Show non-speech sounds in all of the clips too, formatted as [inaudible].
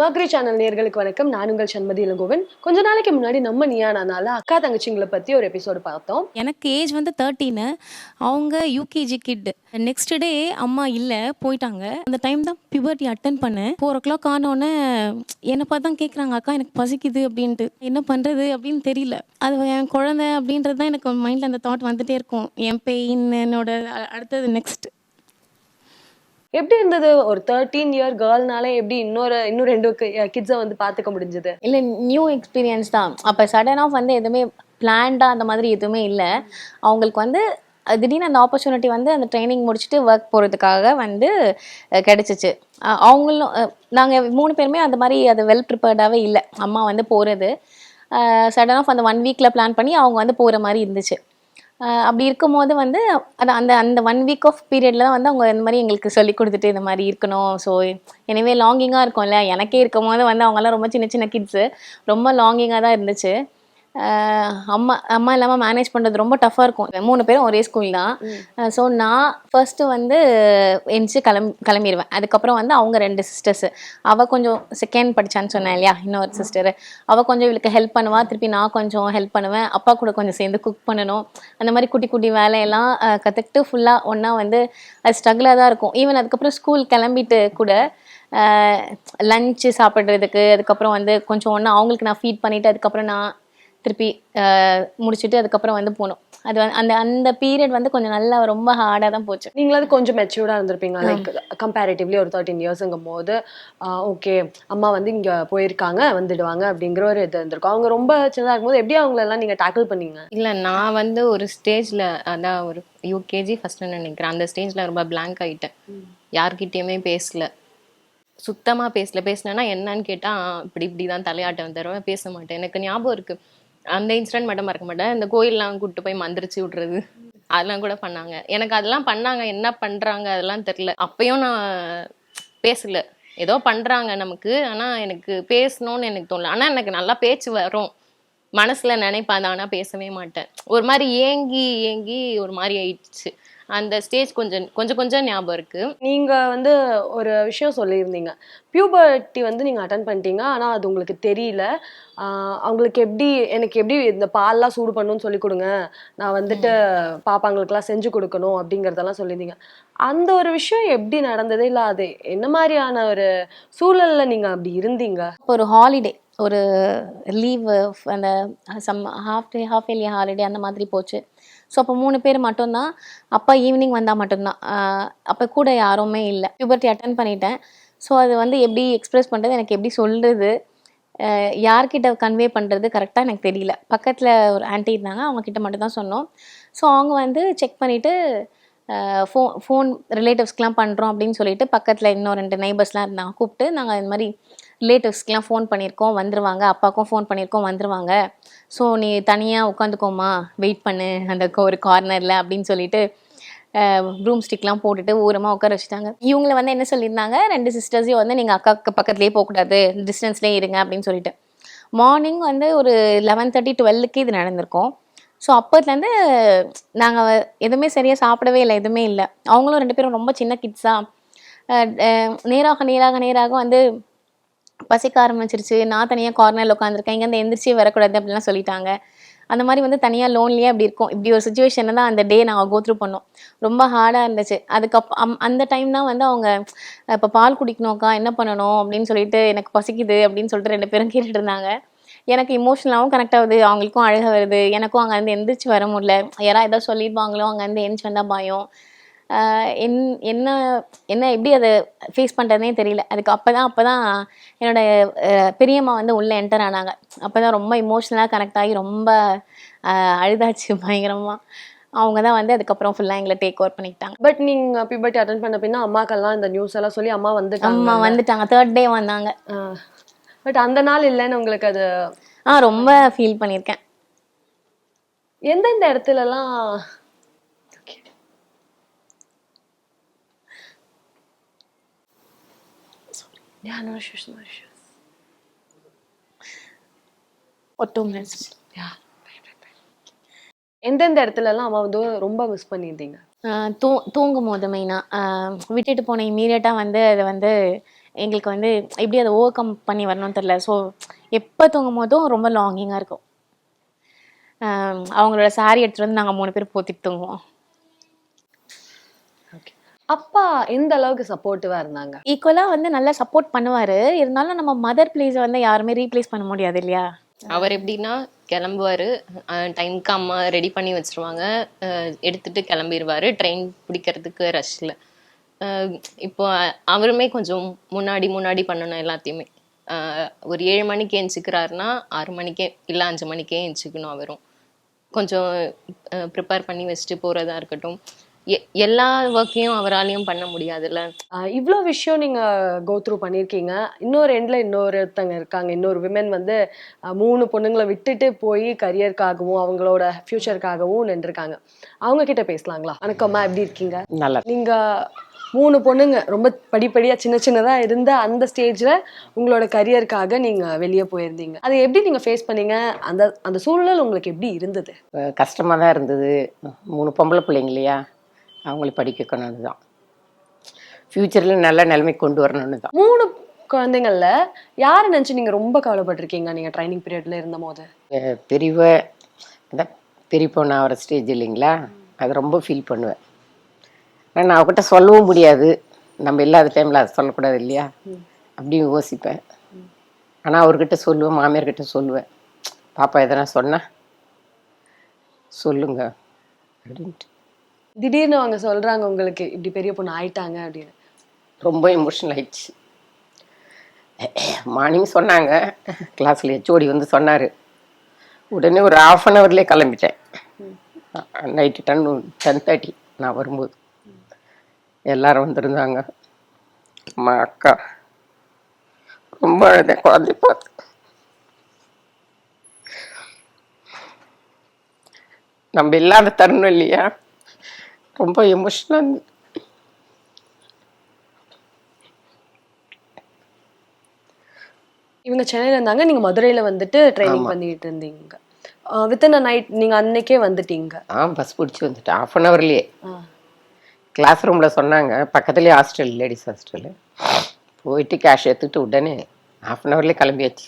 மர்கரி channel நேர்களுக்கு வணக்கம். நான் உங்கள் சண்மதி இளங்கோவன். கொஞ்ச நாளைக்கு முன்னாடி நம்ம நியானால அக்கா தங்கச்சிங்களை பத்தி ஒரு எபிசோடு பார்த்தோம். எனக்கு ஏஜ் வந்து தேர்ட்டீனு அவங்க யூகேஜி கிட் நெக்ஸ்ட் டே அம்மா இல்லை போயிட்டாங்க. அந்த டைம் தான் பியூபர்ட்டி அட்டன் பண்ணேன். ஃபோர் ஓ கிளாக் ஆனோடனே என்னை பார்த்து தான் கேட்குறாங்க அக்கா எனக்கு பசிக்குது அப்படின்ட்டு. என்ன பண்ணுறது அப்படின்னு தெரியல. அது என் குழந்தை அப்படின்றது தான் எனக்கு மைண்டில் அந்த தாட் வந்துட்டே இருக்கும். என் பெயின் என்னோட அடுத்தது நெக்ஸ்ட் எப்படி இருந்தது ஒரு தேர்ட்டீன் இயர் கேர்ள்னாலே எப்படி இன்னொரு இன்னும் ரெண்டு கிட்ஸை வந்து பார்த்துக்க முடிஞ்சது? இல்லை நியூ எக்ஸ்பீரியன்ஸ் தான். அப்போ சடன் ஆஃப் வந்து எதுவுமே பிளான்டாக அந்த மாதிரி எதுவுமே இல்லை. அவங்களுக்கு வந்து திடீர்னு அந்த ஆப்பர்ச்சுனிட்டி வந்து அந்த ட்ரைனிங் முடிச்சுட்டு ஒர்க் போகிறதுக்காக வந்து கிடச்சிச்சு. அவங்களும் நாங்கள் மூணு பேருமே அந்த மாதிரி அது வெல் ப்ரிப்பேர்டாகவே இல்லை. அம்மா வந்து போகிறது சடன் ஆஃப் அந்த ஒன் வீக்கில் பிளான் பண்ணி அவங்க வந்து போகிற மாதிரி இருந்துச்சு. அப்படி இருக்கும்போது வந்து அது அந்த அந்த ஒன் வீக் ஆஃப் பீரியடில் தான் வந்து அவங்க இந்த மாதிரி எங்களுக்கு சொல்லி கொடுத்துட்டு இந்த மாதிரி இருக்கணும். ஸோ எனவே லாங்கிங்காக இருக்கும்ல. எனக்கே இருக்கும் போது வந்து அவங்கெல்லாம் ரொம்ப சின்ன சின்ன கிட்ஸு ரொம்ப லாங்கிங்காக தான் இருந்துச்சு. அம்மா அம்மா இல்லாமல் மேனேஜ் பண்ணுறது ரொம்ப டஃப்பாக இருக்கும். மூணு பேரும் ஒரே ஸ்கூல் தான். ஸோ நான் ஃபர்ஸ்ட்டு வந்து எந்திச்சு கிளம் கிளம்பிடுவேன் அதுக்கப்புறம் வந்து அவங்க ரெண்டு சிஸ்டர்ஸு அவள் கொஞ்சம் செகண்ட் படிச்சான்னு சொன்னேன் இல்லையா? இன்னொரு சிஸ்டர் அவள் கொஞ்சம் இவளுக்கு ஹெல்ப் பண்ணுவா. திருப்பி நான் கொஞ்சம் ஹெல்ப் பண்ணுவேன். அப்பா கூட கொஞ்சம் சேர்ந்து குக் பண்ணணும். அந்த மாதிரி குட்டி குட்டி வேலையெல்லாம் கற்றுக்கிட்டு ஃபுல்லாக ஒன்றா வந்து அது ஸ்ட்ரகிளாக தான் இருக்கும். ஈவன் அதுக்கப்புறம் ஸ்கூல் கிளம்பிட்டு கூட லஞ்சு சாப்பிட்றதுக்கு அதுக்கப்புறம் வந்து கொஞ்சம் ஒன்றா அவங்களுக்கு நான் ஃபீட் பண்ணிவிட்டு அதுக்கப்புறம் நான் திருப்பி அஹ், முடிச்சுட்டு அதுக்கப்புறம் வந்து போகணும் அது அந்த அந்த பீரியட் வந்து கொஞ்சம் நல்லா ரொம்ப ஹார்டாக தான் போச்சு. நீங்களாவது கொஞ்சம் மெச்சூர்டா இருந்திருப்பீங்க லைக் கம்பேரிட்டிவ்லி ஒரு தேர்ட்டின் இயர்ஸுங்கும் போது ஓகே அம்மா வந்து இங்க போயிருக்காங்க வந்துடுவாங்க அப்படிங்கிற ஒரு இது இருந்திருக்கும். அவங்க ரொம்ப சின்னதா இருக்கும்போது எப்படி அவங்களெல்லாம் நீங்க டேக்கிள் பண்ணீங்க? இல்லை நான் வந்து ஒரு ஸ்டேஜில் அதான் ஒரு யூகேஜி ஃபஸ்ட்டு நினைக்கிறேன். அந்த ஸ்டேஜில் ரொம்ப blank ஆயிட்டேன். யார்கிட்டயுமே பேசல. சுத்தமாக பேசல. பேசினேன்னா என்னன்னு கேட்டால் இப்படி இப்படி தான் தலையாட்டம் தருவேன். பேச மாட்டேன். எனக்கு ஞாபகம் இருக்கு. அந்த இன்சிடென்ட் மட்டும் மறக்க மாட்டேன். இந்த கோயிலெலாம் கூப்பிட்டு போய் மந்திரிச்சு விட்றது. அதெல்லாம் கூட பண்ணாங்க. எனக்கு அதெல்லாம் பண்ணாங்க. என்ன பண்ணுறாங்க அதெல்லாம் தெரில அப்பயும் நான் பேசல. ஏதோ பண்ணுறாங்க நமக்கு. ஆனால் எனக்கு பேசணும்னு எனக்கு தோணல. ஆனால் எனக்கு நல்லா பேச்சு வரும். மனசுல நினைப்பேன் ஆனா பேசவே மாட்டேன். ஒரு மாதிரி ஏங்கி ஏங்கி ஒரு மாதிரி ஆயிடுச்சு. அந்த ஸ்டேஜ் கொஞ்சம் கொஞ்சம் கொஞ்சம் ஞாபகம் இருக்கு. நீங்க வந்து ஒரு விஷயம் சொல்லியிருந்தீங்க. பியூபர்ட்டி வந்து நீங்க அட்டன் பண்ணிட்டீங்க ஆனா அது உங்களுக்கு தெரியல. அவங்களுக்கு எப்படி எனக்கு எப்படி இந்த பால்லாம் சூடு பண்ணணும்னு சொல்லி கொடுங்க. நான் வந்துட்டு பாப்பாங்களுக்கெல்லாம் செஞ்சு கொடுக்கணும் அப்படிங்கறதெல்லாம் சொல்லியிருந்தீங்க. அந்த ஒரு விஷயம் எப்படி நடந்தது? இல்ல அது என்ன மாதிரியான ஒரு சூழல்ல நீங்க அப்படி இருந்தீங்க? ஒரு ஹாலிடே ஒரு லீவு அந்த some half day half yearly holiday அந்த மாதிரி போச்சு. ஸோ அப்போ மூணு பேர் மட்டும்தான். அப்பா ஈவினிங் வந்தால் மட்டும்தான். அப்போ கூட யாருமே இல்லை. பியூபர்ட்டி அட்டன் பண்ணிட்டேன். ஸோ அது வந்து எப்படி எக்ஸ்ப்ரெஸ் பண்ணுறது எனக்கு எப்படி சொல்கிறது யார்கிட்ட கன்வே பண்ணுறது கரெக்டாக எனக்கு தெரியல. பக்கத்தில் ஒரு ஆன்ட்டி இருந்தாங்க அவங்கக்கிட்ட மட்டும்தான் சொன்னோம். ஸோ அவங்க வந்து செக் பண்ணிவிட்டு ஃபோ ஃபோன் ரிலேட்டிவ்ஸ்க்கெலாம் பண்ணுறோம் அப்படின்னு சொல்லிட்டு பக்கத்தில் இன்னும் ரெண்டு நெய்பர்ஸ்லாம் இருந்தாங்க கூப்பிட்டு நாங்கள் இந்த மாதிரி ரிலேட்டிவ்ஸ்க்கெலாம் ஃபோன் பண்ணியிருக்கோம் வந்துருவாங்க அப்பாவுக்கும் ஃபோன் பண்ணியிருக்கோம் வந்துருவாங்க. ஸோ நீ தனியாக உட்காந்துக்கோமா வெயிட் பண்ணு அந்த ஒரு கார்னரில் அப்படின்னு சொல்லிட்டு ரூம் ஸ்டிக்லாம் போட்டுட்டு ஓரமாக உட்கார வச்சுட்டாங்க. இவங்கள வந்து என்ன சொல்லியிருந்தாங்க ரெண்டு சிஸ்டர்ஸையும் வந்து நீங்கள் அக்காவுக்கு பக்கத்துலேயே போகக்கூடாது டிஸ்டன்ஸ்லேயே இருங்க அப்படின்னு சொல்லிட்டு. மார்னிங் வந்து ஒரு லெவன் தேர்ட்டி டுவெல்லுக்கு இது நடந்திருக்கும். ஸோ அப்போத்துலேருந்து நாங்கள் எதுவுமே சரியாக சாப்பிடவே இல்லை எதுவுமே இல்லை. அவங்களும் ரெண்டு பேரும் ரொம்ப சின்ன கிட்ஸாக நேராக நேராக நேராக வந்து பசிக்க ஆரம்பிச்சிருச்சு. நான் தனியாக கார்னரில் உட்காந்துருக்கேன் இங்கேருந்து எந்திரிச்சே வரக்கூடாது அப்படிலாம் சொல்லிட்டாங்க. அந்த மாதிரி வந்து தனியாக லோன்லியாக இப்படி இருக்கும். இப்படி ஒரு சுச்சுவேஷனில் தான் அந்த டே நாங்கள் கோத்ரூ பண்ணோம். ரொம்ப ஹார்டாக இருந்துச்சு. அதுக்கப் அம் அந்த டைம் தான் வந்து அவங்க இப்போ பால் குடிக்கணும்க்கா என்ன பண்ணணும் அப்படின்னு சொல்லிட்டு எனக்கு பசிக்குது அப்படின்னு சொல்லிட்டு ரெண்டு பேரும் கேட்டுட்டு இருந்தாங்க. எனக்கு இமோஷனலாகவும் கனெக்ட் ஆகுது அவங்களுக்கும் அழகாக வருது. எனக்கும் அங்கேருந்து எந்திரிச்சு வர முடியல. யாராவது ஏதாவது சொல்லிடுவாங்களோ அங்கேருந்து எந்திரிச்சு வந்தால் பயம். என் என்ன என்ன எப்படி அதை ஃபேஸ் பண்ணுறதுனே தெரியல. அதுக்கு அப்போ தான் அப்போ தான் என்னோட அஹ், பெரியம்மா வந்து உள்ளே என்டர் ஆனாங்க. அப்போ தான் ரொம்ப இமோஷ்னலாக கனெக்ட் ஆகி ரொம்ப அழுதாச்சு பயங்கரமாக அவங்க தான் வந்து அதுக்கப்புறம் ஃபுல்லாக எங்களை டேக் ஓவர் பண்ணிக்கிட்டாங்க. பட் நீங்க பியூபர்ட்டி அட்டன் பண்ண பின்னா அம்மாக்கெல்லாம் இந்த நியூஸ் எல்லாம் சொல்லி அம்மா அம்மா வந்துட்டாங்க. வந்துட்டாங்க தேர்ட் டே வந்தாங்க பட் அந்த நாள் இல்லைன்னு உங்களுக்கு அது ஆ ரொம்ப ஃபீல் பண்ணியிருக்கேன். எந்தெந்த இடத்துலலாம் Yeah, no issues, no issues. ஒரு டூ மினிட்ஸ் Yeah. எந்தெந்த இடத்துலலாம் அம்மா வந்து ரொம்ப மிஸ் பண்ணியிருந்தீங்க தூ தூங்கும் போது மெயினாக விட்டுட்டு போன இம்மீடியட்டாக வந்து அதை வந்து எங்களுக்கு வந்து எப்படி அதை ஓவர் கம் பண்ணி வரணும்னு தெரில ஸோ எப்போ தூங்கும் போதும் ரொம்ப லாங்கிங்காக இருக்கும். அவங்களோட saree எடுத்துகிட்டு வந்து நாங்கள் மூணு பேர் போத்திட்டு தூங்குவோம். அப்பா எந்த அளவுக்கு சப்போர்ட்டிவா இருந்தாங்க? ஈக்குவலாக வந்து நல்லா சப்போர்ட் பண்ணுவார். இருந்தாலும் நம்ம மதர் பிளேஸை வந்து யாருமே ரீப்ளேஸ் பண்ண முடியாது இல்லையா? அவர் எப்படின்னா கிளம்புவாரு. டைம்க்கு அம்மா ரெடி பண்ணி வச்சிருவாங்க. எடுத்துட்டு கிளம்பிடுவாரு ட்ரெயின் பிடிக்கிறதுக்கு ரஷ்ல இப்போ அவருமே கொஞ்சம் முன்னாடி முன்னாடி பண்ணணும் எல்லாத்தையுமே. ஒரு ஏழு மணிக்கு எந்திரிக்கிறாருன்னா ஆறு மணிக்கே இல்லை அஞ்சு மணிக்கே எந்திரிக்கணும் அவரும். கொஞ்சம் ப்ரிப்பேர் பண்ணி வச்சுட்டு போறதா இருக்கட்டும். எல்லா ஒர்க்கையும் அவராலையும் பண்ண முடியாதுல்ல? ஆஹ் இவ்ளோ விஷயம் நீங்க கோ த்ரூ பண்ணிருக்கீங்க. இன்னொரு எண்ட்ல இன்னொருத்தங்க இருக்காங்க. இன்னொரு விமன் வந்து ஆஹ் மூணு பொண்ணுங்களை விட்டுட்டு போய் கரியருக்காகவும் அவங்களோட ஃபியூச்சருக்காகவும் நின்றுருக்காங்க. அவங்க கிட்ட பேசலாங்களா? வணக்கம்மா எப்படி இருக்கீங்க? நல்லா நீங்க மூணு பொண்ணுங்க ரொம்ப படிப்படியா சின்ன சின்னதா இருந்த அந்த ஸ்டேஜ்ல உங்களோட கரியருக்காக நீங்க வெளியே போயிருந்தீங்க. அதை எப்படி நீங்க ஃபேஸ் பண்ணீங்க? அந்த அந்த சூழல் உங்களுக்கு எப்படி இருந்தது? கஷ்டமாக தான் இருந்தது. மூணு பொம்பளை பிள்ளைங்க இல்லையா? அவங்கள படிக்க வைக்கணும்னு தான் ஃப்யூச்சரில் நல்ல நிலைமைக்கு கொண்டு வரணும்னு தான் மூணு குழந்தைங்கள்ல யாரை நினைச்சு நீங்க ரொம்ப கவலைப்பட்டிருக்கீங்க நீங்க ட்ரைனிங் பீரியட்ல இருந்த போது அஹ் பெரியவ அதான் பெரிய பொண்ணு ஆகிற ஸ்டேஜ் இல்லைங்களா? அதை ரொம்ப ஃபீல் பண்ணுவேன். நான் அவகிட்ட சொல்லவும் முடியாது. நம்ம இல்லாத டைமில் அதை சொல்லக்கூடாது இல்லையா? அப்படியும் யோசிப்பேன். ஆனால் அவர்கிட்ட சொல்லுவேன் மாமியார்கிட்ட சொல்லுவேன். பாப்பா எதனா சொன்னா? சொல்லுங்க. அப்படின்ட்டு. திடீர்னு அவங்க சொல்றாங்க உங்களுக்கு இப்படி பெரிய பொண்ணு ஆயிட்டாங்க அப்படின்னு. ரொம்ப எமோஷனல் ஆயிடுச்சு. மார்னிங் சொன்னாங்க. கிளாஸில் ஹெச்ஓடி வந்து சொன்னார். உடனே ஒரு ஆஃப் அன் ஹவர்லேயே கிளம்பிட்டேன். நைட்டு டென் டென் தேர்ட்டி நான் வரும்போது. எல்லாரும் வந்திருந்தாங்க. அம்மா அக்கா. ரொம்ப அழுதேன் குழந்தை பார்த்து. நம்ம இல்லாத தருணம் இல்லையா? ரொம்ப எமோஷனலாக இருந்தது இவங்க சென்னையில இருந்தாங்க. நீங்க மதுரையில வந்துட்டு ட்ரைனிங் பண்ணிட்டு இருந்தீங்க. வித்தின் அ நைட் நீங்க அன்னைக்கே வந்துட்டீங்க. ஆ பஸ் பிடிச்சி வந்துட்டேன். Of an ஹவர்லேயே. கிளாஸ் ரூமில் சொன்னாங்க. பக்கத்துலேயே ஹாஸ்டல் லேடிஸ் ஹாஸ்டலு போயிட்டு கேஷ் எடுத்துட்டு உடனே ஆஃப் அன் ஹவர்லேயே கிளம்பியாச்சு.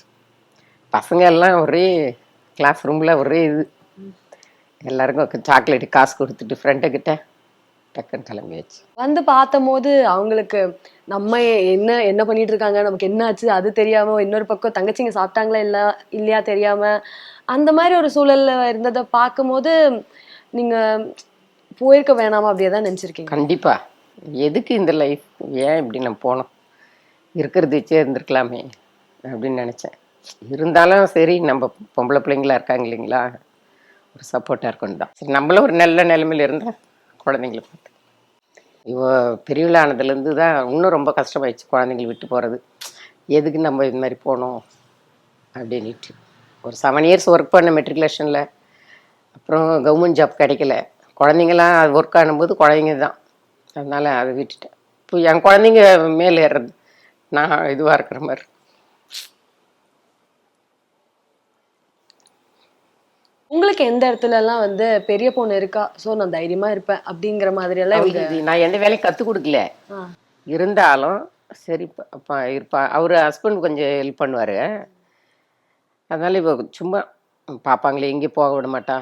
பசங்க எல்லாம் ஒரே கிளாஸ் ரூமில் ஒரே இது. எல்லாருக்கும் சாக்லேட் காசு கொடுத்துட்டு ஃப்ரெண்டுக்கிட்ட டக்குன்னு கிளம்பியாச்சு. வந்து பார்த்தபோது அவங்களுக்கு நம்ம என்ன என்ன பண்ணிட்டு இருக்காங்க நமக்கு என்ன ஆச்சு அது தெரியாம இன்னொரு பக்கம் தங்கச்சிங்க சாப்பிட்டாங்களா இல்ல இல்லையா தெரியாம அந்த மாதிரி ஒரு சூழல்ல இருந்ததை பார்க்கும்போது நீங்க போயிருக்க வேணாமா அப்படியே தான் நினைச்சிருக்கீங்க? கண்டிப்பா. எதுக்கு இந்த லைஃப் ஏன் இப்படி நம்ம போனோம்? இருக்கிறது வச்சே இருந்திருக்கலாமே அப்படின்னு நினச்சேன். இருந்தாலும் சரி நம்ம பொம்பளை பிள்ளைங்களா இருக்காங்க இல்லைங்களா? ஒரு சப்போர்ட்டாக இருக்கணும் தான். சரி நம்மளும் ஒரு நல்ல நிலைமையில இருந்தால் குழந்தைங்கள பார்த்து. இவ பெரியவளானதுலேருந்து தான் இன்னும் ரொம்ப கஷ்டமாயிடுச்சு குழந்தைங்கள விட்டு போகிறது எதுக்கு நம்ம இது மாதிரி போனோம் அப்படின்ட்டு ஒரு செவன் இயர்ஸ் ஒர்க் பண்ண மெட்ரிகுலேஷனில் அப்புறம் கவர்மெண்ட் ஜாப் கிடைக்கல. குழந்தைங்களாம் அது ஒர்க் ஆனும்போது குழந்தைங்க தான். அதனால் அதை விட்டுட்டேன். இப்போ என் குழந்தைங்க மேலே ஏறுறது நான் இதுவாக இருக்கிற மாதிரி உங்களுக்கு எந்த இடத்துல எல்லாம் வந்து பெரிய பொண்ணு இருக்கா? சோ நான் தைரியமா இருப்பேன் அப்படிங்கிற மாதிரி எல்லாம் இவங்க அவங்களுக்கு நான் எந்த வேலையும் கற்றுக் கொடுக்கல. இருந்தாலும் சரி அப்பா இருப்பா அவர் ஹஸ்பண்ட் கொஞ்சம் ஹெல்ப் பண்ணுவார். அதனால இவ சும்மா பாப்பாங்களே எங்கேயும் போக விட மாட்டா.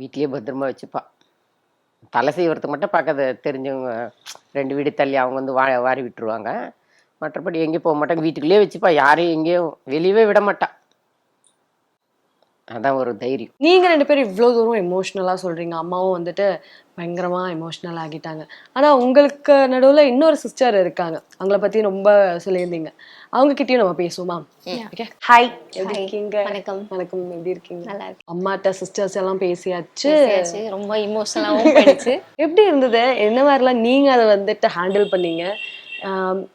வீட்லயே பத்திரமா வச்சுப்பா. தலை செய்வறதுக்கு மட்டும் பக்கத்து தெரிஞ்சவங்க ரெண்டு வீடு தள்ளி அவங்க வந்து வா வாரி விட்டுருவாங்க. மற்றபடி எங்கேயும் போக மாட்டாங்க வீட்டுக்குள்ளேயே வச்சுப்பா. யாரையும் எங்கேயும் வெளியவே விட மாட்டா. அதான் ஒரு தைரியம். நீங்க ரெண்டு பேரும் இவ்வளவு தூரம் எமோஷனலா சொல்றீங்க. அம்மாவும் வந்துட்டு பயங்கரமா எமோஷனல் ஆகிட்டாங்க. ஆனா உங்களுக்கு நடுவுல இன்னொரு சிஸ்டர் இருக்காங்க. அவங்கள பத்தி ரொம்ப சொல்லியிருந்தீங்க. அவங்க கிட்டயும் நம்ம பேசுவோமா? ஓகே ஹாய் எப்படி இருக்கீங்க? வணக்கம். வணக்கம். எப்படி இருக்கீங்க? நல்லா இருக்கு அம்மாட்ட சிஸ்டர்ஸ் எல்லாம் பேசியாச்சு. ரொம்ப இமோஷனலாகவும் போயிடுச்சு. [laughs] எப்படி இருந்தது? என்ன மாதிரிலாம் நீங்க அதை வந்துட்டு ஹேண்டில் பண்ணீங்க?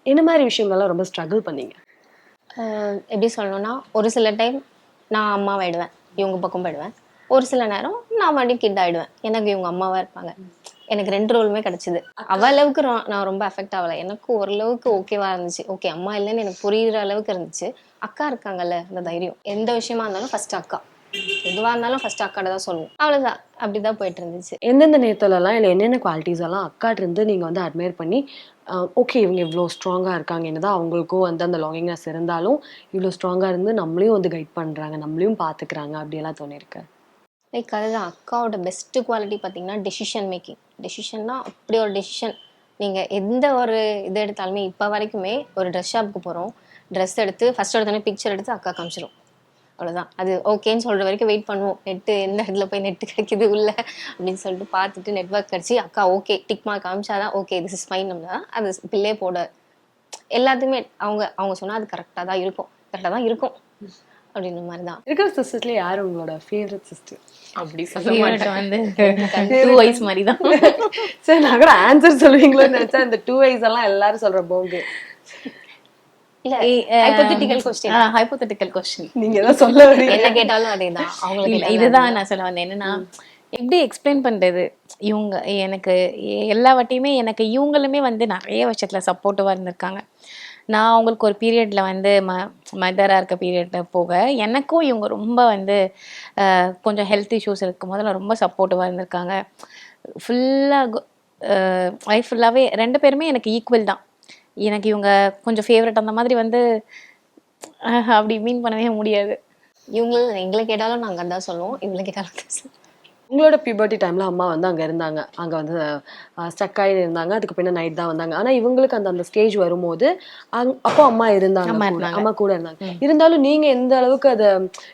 என்ன மாதிரி விஷயங்கள்லாம் ரொம்ப ஸ்ட்ரகிள் பண்ணீங்க? ஆஹ் எப்படி சொல்லணும்னா ஒரு சில டைம் நான் அம்மா ஆயிடுவேன் இவங்க பக்கம் போயிடுவேன். ஒரு சில நேரம் நான் மறுபடியும் கிட் ஆயிடுவேன். எனக்கு இவங்க அம்மாவா இருப்பாங்க. எனக்கு ரெண்டு ரோலுமே கிடைச்சிது. அவ அளவுக்கு நான் ரொம்ப அஃபெக்ட் ஆகல. எனக்கு ஓரளவுக்கு ஓகேவா இருந்துச்சு. ஓகே அம்மா இல்லைன்னு எனக்கு புரியுற அளவுக்கு இருந்துச்சு. அக்கா இருக்காங்கல்ல அந்த தைரியம். எந்த விஷயமா இருந்தாலும் ஃபர்ஸ்ட் அக்கா. எதுவாக இருந்தாலும் ஃபர்ஸ்ட் அக்காட்ட தான் சொல்லுவோம். அவ்வளோதான் அப்படி தான் போயிட்டு இருந்துச்சு எந்தெந்த நேரத்துலலாம் இல்லை என்னென்ன குவாலிட்டிஸ் எல்லாம் அக்காட்ட இருந்து நீங்கள் வந்து அட்மையர் பண்ணி ஓகே இவங்க இவ்வளோ ஸ்ட்ராங்காக இருக்காங்க என்னதான் அவங்களுக்கும் வந்து அந்த லாங்கிங்னஸ் இருந்தாலும் இவ்வளோ ஸ்ட்ராங்காக இருந்து நம்மளையும் வந்து கைட் பண்ணுறாங்க நம்மளையும் பார்த்துக்கிறாங்க அப்படியெல்லாம் தோணிருக்கு லைக் அதுதான் அக்காவோட பெஸ்ட் குவாலிட்டி பார்த்தீங்கன்னா டெசிஷன் மேக்கிங் டெசிஷன்னா அப்படி ஒரு டெசிஷன் நீங்கள் எந்த ஒரு இது எடுத்தாலுமே இப்போ வரைக்குமே ஒரு ட்ரெஸ் ஷாப்புக்கு போகிறோம் ட்ரெஸ் எடுத்து ஃபர்ஸ்ட் எடுத்தோடனே பிக்சர் எடுத்து அக்கா காமிச்சிரும். அவ்வளோதான் அது ஓகேன்னு சொல்கிற வரைக்கும் வெயிட் பண்ணுவோம். நெட்டு எந்த இடத்துல போய் நெட்டு கிடைக்குது உள்ள அப்படின்னு சொல்லிட்டு பார்த்துட்டு நெட்ஒர்க் கிடச்சி அக்கா ஓகே டிக் மார்க் காமிச்சாதான் ஓகே திஸ் இஸ் ஃபைன் நம்மளா அது பில்லே போட. எல்லாத்துக்குமே அவங்க அவங்க சொன்னால் அது கரெக்டாக தான் இருக்கும். கரெக்டாக தான் இருக்கும். அப்படின்ற மாதிரி தான் இருக்கிற சிஸ்டர்ஸ்ல யார் உங்களோட ஃபேவரட் சிஸ்டர் அப்படி சொல்ல மாட்டேன். வந்து [laughs] டூ வைஸ் மாதிரி தான் சரி நான் கூட ஆன்சர் சொல்லுவீங்களோன்னு நினைச்சா இந்த டூ ஐஸ் எல்லாம் எல்லாரும் சொல்ற போங்க இல்லை ஹைப்போதெட்டிக்கல் கொஸ்டின் நீங்க ஏதாவது சொல்ல என்ன கேட்டாலும் அவங்களுக்கு இதுதான் நான் சொல்ல வந்தேன். என்னன்னா எப்படி எக்ஸ்பிளைன் பண்றது? இவங்க எனக்கு எல்லா வாட்டியுமே எனக்கு இவங்களுமே வந்து நிறைய விஷயத்துல சப்போர்ட்டிவா இருந்திருக்காங்க. நான் அவங்களுக்கு ஒரு பீரியட்ல வந்து ம மதராக இருக்க பீரியட்ல போக எனக்கும் இவங்க ரொம்ப வந்து கொஞ்சம் ஹெல்த் இஷ்யூஸ் இருக்கும் போதெல்லாம் ரொம்ப சப்போர்ட்டிவாக இருந்திருக்காங்க. ஃபுல்லாக லைஃப் ஃபுல்லாகவே ரெண்டு பேருமே எனக்கு ஈக்குவல் தான். எனக்கு இவங்க கொஞ்சம் ஃபேவரட் அந்த மாதிரி வந்து அப்படி மீன் பண்ணவே முடியாது. இவங்களும் எங்களை கேட்டாலும் நாங்கள் தான் சொல்லுவோம். இவங்களை கேட்டாலும் தான் சொல்லுவோம். உங்களோட பியூபர்ட்டி டைம்ல அம்மா வந்து அங்க இருந்தாங்க. அங்க வந்து ஸ்டக் ஆகி இருந்தாங்க. அதுக்கு பின்ன நைட் தான் வந்தாங்க. ஆனா இவங்களுக்கு அந்த அந்த ஸ்டேஜ் வரும்போது அங்க- அப்போ அம்மா இருந்தாங்க அம்மா கூட. இருந்தாங்க. இருந்தாலும் நீங்க எந்த அளவுக்கு அத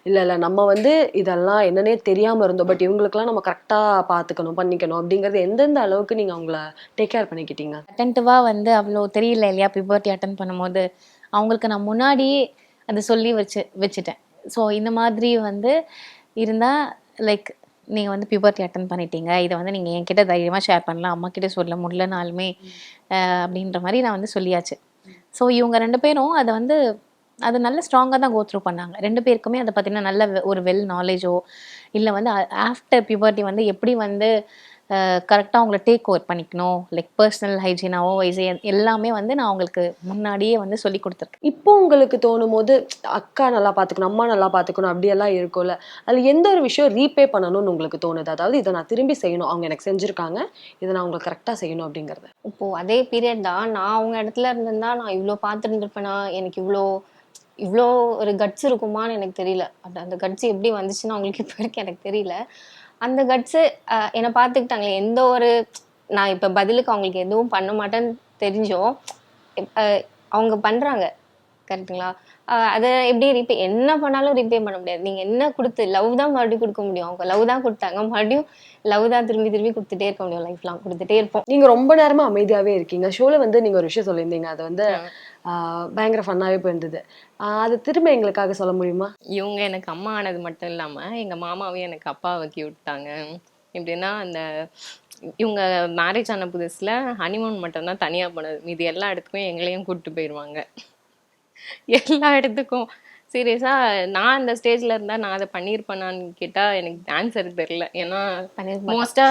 இல்ல இல்ல நம்ம வந்து இதெல்லாம் என்னன்னே தெரியாம இருந்தோம். பட் இவங்களுக்குலாம் நம்ம கரெக்டா பாத்துக்கணும் பண்ணிக்கணும் அப்படிங்கறது எந்தெந்த அளவுக்கு நீங்க அவங்கள டேக் கேர் பண்ணிக்கிட்டீங்க? அட்டன்டிவாக வந்து அவ்வளோ தெரியல இல்லையா? பிபர்ட்டி அட்டன் பண்ணும்போது. அவங்களுக்கு நான் முன்னாடியே அதை சொல்லி வச்சு வச்சுட்டேன். ஸோ இந்த மாதிரி வந்து இருந்தால் லைக் நீங்கள் வந்து பியூபர்ட்டி அட்டன் பண்ணிட்டீங்க. இதை வந்து நீங்கள் என்கிட்ட தைரியமாக ஷேர் பண்ணலாம். அம்மா கிட்ட சொல்ல முடியலனாலுமே அப்படின்ற மாதிரி நான் வந்து சொல்லியாச்சு. ஸோ இவங்க ரெண்டு பேரும் அதை வந்து அது நல்ல ஸ்ட்ராங்காக தான் கோத்ரூ பண்ணாங்க. ரெண்டு பேருக்குமே அதை பார்த்தீங்கன்னா நல்ல ஒரு வெல் நாலேஜோ இல்லை வந்து ஆஃப்டர் பியூபர்ட்டி வந்து எப்படி வந்து கரெக்டாக அவங்கள டேக் ஓவர் பண்ணிக்கணும். லைக் பர்சனல் ஹைஜீனாவோ வைஸ் எல்லாமே வந்து நான் அவங்களுக்கு முன்னாடியே வந்து சொல்லி கொடுத்துருக்கேன். இப்போ உங்களுக்கு தோணும் போது அக்கா நல்லா பாத்துக்கணும் அம்மா நல்லா பாத்துக்கணும் அப்படியெல்லாம் இருக்கும்ல. அதுல எந்த ஒரு விஷயம் ரீபே பண்ணணும்னு உங்களுக்கு தோணுது? அதாவது இதை நான் திரும்பி செய்யணும் அவங்க எனக்கு செஞ்சிருக்காங்க இதை நான் உங்களுக்கு கரெக்டா செய்யணும் அப்படிங்கறது. இப்போ அதே பீரியட் தான் நான் அவங்க இடத்துல இருந்திருந்தா நான் இவ்வளோ பார்த்துருந்துருப்பேனா எனக்கு இவ்வளோ இவ்வளோ ஒரு கட்ஸ் இருக்குமான்னு எனக்கு தெரியல. அந்த அந்த கட்ஸ் எப்படி வந்துச்சுன்னு அவங்களுக்கு இப்போ வரைக்கும் எனக்கு தெரியல. அந்த கட்ஸு என்னை பார்த்துக்கிட்டாங்களே எந்த ஒரு நான் இப்போ பதிலுக்கு அவங்களுக்கு எதுவும் பண்ண மாட்டேன்னு தெரிஞ்சும் அவங்க பண்ணுறாங்க கரெக்டுங்களா அதை எப்படி ரீபே என்ன பண்ணாலும் ரீபே பண்ண முடியாது. நீங்கள் என்ன கொடுத்து லவ் தான் மறுபடியும் கொடுக்க முடியும். அவங்க லவ் தான் கொடுத்தாங்க மறுபடியும் லவ் தான் திரும்பி திரும்பி கொடுத்துட்டே இருக்க முடியும் லைஃப் லாங் கொடுத்துட்டே இருப்போம். நீங்க ரொம்ப நேரமா அமைதியாவே இருக்கீங்க. ஷோல வந்து நீங்க ஒரு விஷயம் சொல்லியிருந்தீங்க. அது வந்து பயங்கர ஃபன்னாவே போயிருந்தது. அது திரும்ப எங்களுக்காக சொல்ல முடியுமா? இவங்க எனக்கு அம்மா ஆனது மட்டும் இல்லாம எங்க மாமாவையும் எனக்கு அப்பாவாக்கி விட்டாங்க எப்படின்னா அந்த இவங்க மேரேஜ் ஆன புதுசுல ஹனிமூன் மட்டும்தான் தனியா போனது. மீதி எல்லா இடத்துக்கும் எங்களையும் கூப்பிட்டு போயிடுவாங்க எல்லா இடத்துக்கும். சீரியஸா நான் அந்த ஸ்டேஜ்ல இருந்தா நான் அதை பண்ணியிருப்பேனான்னு கேட்டா எனக்கு ஆன்சர் தெரியல. ஏன்னா பண்ணியிருக்க மோஸ்டா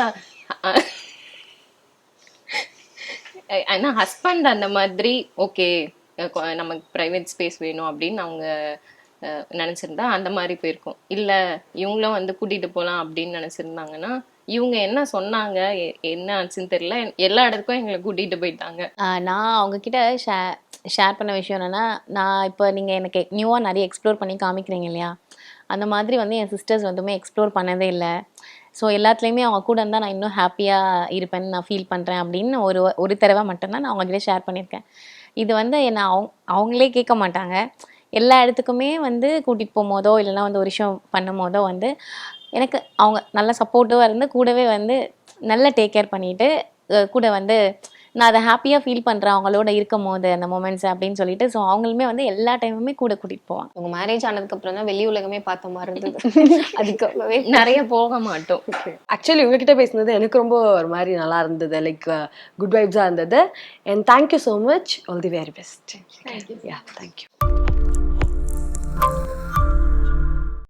ஆனா ஹஸ்பண்ட் அந்த மாதிரி ஓகே நமக்கு ப்ரைவேட் ஸ்பேஸ் வேணும் அப்படின்னு அவங்க நினச்சிருந்தா அந்த மாதிரி போயிருக்கும். இல்லை இவங்களும் வந்து கூட்டிகிட்டு போகலாம் அப்படின்னு நினச்சிருந்தாங்கன்னா இவங்க என்ன சொன்னாங்க என்ன ஆச்சுன்னு தெரியல. எல்லா இடத்துக்கும் எங்களை கூட்டிகிட்டு போயிட்டாங்க. நான் அவங்கக்கிட்ட ஷே ஷேர் பண்ண விஷயம் என்னென்னா நான் இப்போ நீங்கள் எனக்கு நியூவாக நிறைய எக்ஸ்ப்ளோர் பண்ணி காமிக்கிறீங்க இல்லையா? அந்த மாதிரி வந்து என் சிஸ்டர்ஸ் வந்துமே எக்ஸ்ப்ளோர் பண்ணதே இல்லை. ஸோ எல்லாத்துலேயுமே அவங்க கூட இருந்தால் நான் இன்னும் ஹாப்பியாக இருப்பேன்னு நான் ஃபீல் பண்ணுறேன் அப்படின்னு ஒரு ஒரு தடவை மட்டும்தான் நான் அவங்ககிட்ட ஷேர் பண்ணியிருக்கேன். இது வந்து என்ன அவங்க அவங்களே கேட்க மாட்டாங்க. எல்லா இடத்துக்குமே வந்து கூட்டிகிட்டு போகும்போதோ இல்லைன்னா வந்து ஒரு விஷயம் பண்ணும் போதோ வந்து எனக்கு அவங்க நல்ல சப்போர்ட்டிவாக இருந்து கூடவே வந்து நல்லா டேக் கேர் பண்ணிட்டு கூட வந்து நான் அதை ஹாப்பியாக ஃபீல் பண்ணுறேன் அவங்களோட இருக்கும் போது அந்த மூமெண்ட்ஸ் அப்படின்னு சொல்லிட்டு ஸோ அவங்களுமே வந்து எல்லா டைமுமே கூட கூட்டிகிட்டு போவாங்க. உங்க மேரேஜ் ஆனதுக்கு அப்புறம் தான் வெளி உலகமே பார்த்த மாதிரி இருந்தது. [laughs] அதுக்காகவே [laughs] நிறைய போக மாட்டோம். ஆக்சுவலி உங்ககிட்ட பேசுனது எனக்கு ரொம்ப ஒரு மாதிரி நல்லா இருந்தது லைக் குட் வைப்ஸாக இருந்தது. And thank you so much all the very best yeah thank you